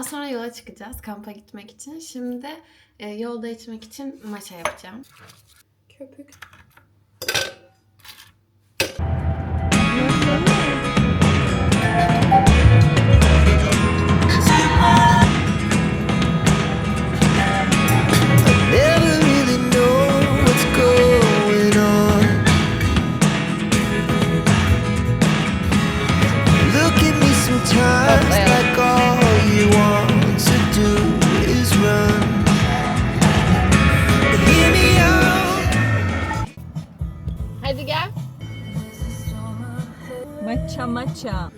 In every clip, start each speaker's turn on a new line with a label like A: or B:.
A: Az sonra yola çıkacağız kampa gitmek için. Şimdi e, yolda içmek için maşa yapacağım. Köpük. Hadi gel.
B: Maça maça.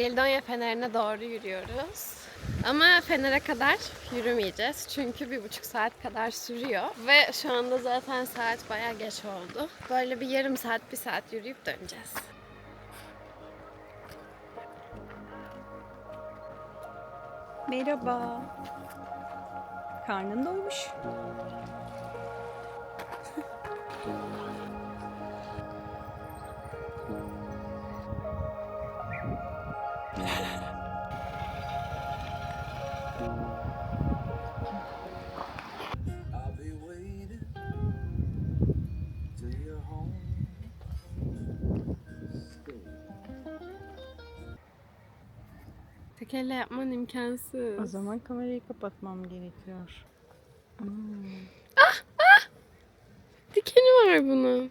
A: Gelidonya Feneri'ne doğru yürüyoruz. Ama Fener'e kadar yürümeyeceğiz. Çünkü bir buçuk saat kadar sürüyor. Ve şu anda zaten saat bayağı geç oldu. Böyle bir yarım saat, bir saat yürüyüp döneceğiz.
B: Merhaba. Karnın doymuş.
A: Tek elle yapman imkansız.
B: O zaman kamerayı kapatmam gerekiyor.
A: Dikeni var bunun.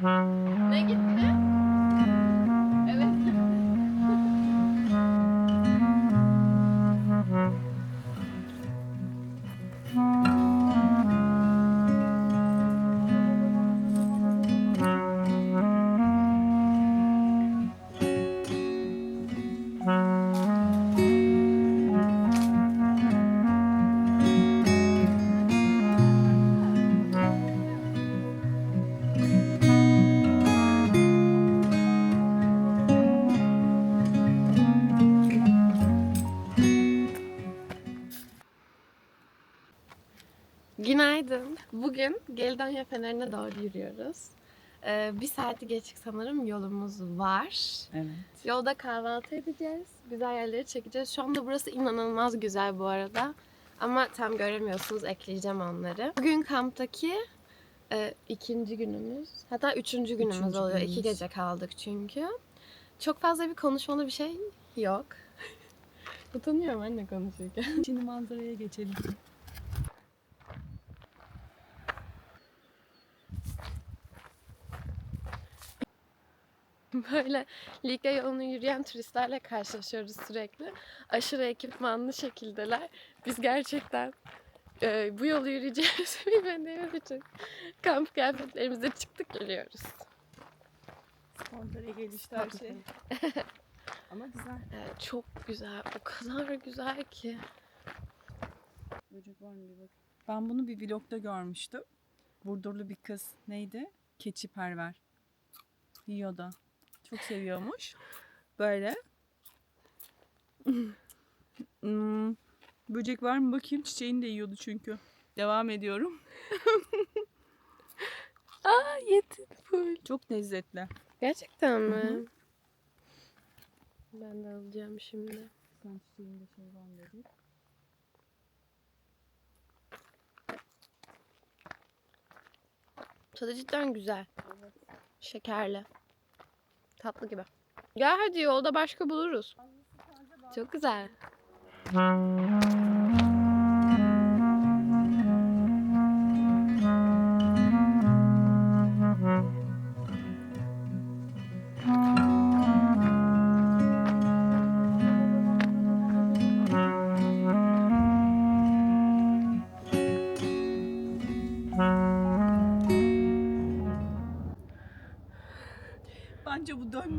A: Ne gitti? Bugün Gelidonya Feneri'ne doğru yürüyoruz. Ee, bir saati geçik sanırım yolumuz var.
B: Evet.
A: Yolda kahvaltı edeceğiz. Güzel yerleri çekeceğiz. Şu anda burası inanılmaz güzel bu arada. Ama tam göremiyorsunuz. Ekleyeceğim onları. Bugün kamptaki e, ikinci günümüz. Hatta üçüncü günümüz
B: Üçüncü
A: oluyor.
B: günümüz.
A: İki gece kaldık çünkü. Çok fazla bir konuşmalı bir şey yok. Utanıyorum anne konuşurken.
B: Şimdi manzaraya geçelim.
A: Böyle Likya yolunu yürüyen turistlerle karşılaşıyoruz sürekli. Aşırı ekipmanlı şekildeler. Biz gerçekten e, bu yolu yürüyeceğimizi bilmediğimiz için kamp kıyafetlerimizle çıktık geliyoruz.
B: Spontane gelişti her şey. Ama güzel.
A: Evet, çok güzel. O kadar güzel ki.
B: Böcek var mı bir bak. Ben bunu bir vlogda görmüştüm. Burdurlu bir kız neydi? keçiperver. Yiyor da. Çok seviyormuş. Böyle. Hmm, böcek var mı bakayım. Çiçeğini de yiyordu çünkü. Devam ediyorum.
C: Aa yedim full.
B: Çok lezzetli.
C: Gerçekten mi?
B: hı.
C: Ben de alacağım şimdi.
B: Sen çiçeğinde şey var mı dedi.
C: Tadı cidden güzel. Şekerli. Tatlı gibi. Gel hadi yolda başka buluruz. Çok güzel.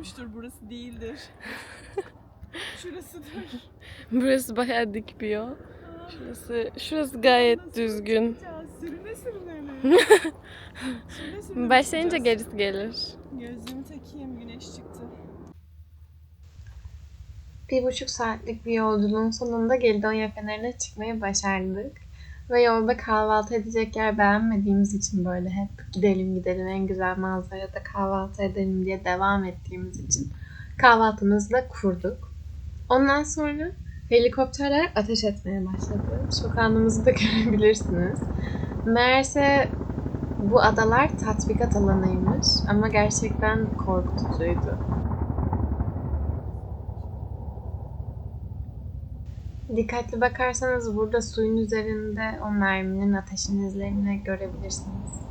B: dönmüştür. Burası değildir. Şurasıdır.
C: Burası bayağı dik bir yol. Şurası, şurası gayet düzgün.
B: Sürüne sürüne mi? sürüne sürüne mi
C: Başlayınca
B: gideceğiz?
C: gerisi gelir.
B: Gözlüğümü takayım. Güneş çıktı.
C: Bir buçuk saatlik bir yolculuğun sonunda Gelidonya Feneri'ne çıkmayı başardık. Ve yolda kahvaltı edecek yer beğenmediğimiz için böyle hep gidelim gidelim en güzel manzarada kahvaltı edelim diye devam ettiğimiz için kahvaltımızı da kurduk. Ondan sonra helikopterler ateş etmeye başladı. Sokağımızı da görebilirsiniz. Meğerse bu adalar tatbikat alanıymış ama gerçekten korkutucuydu. Dikkatli bakarsanız burada suyun üzerinde o merminin ateşin izlerini görebilirsiniz.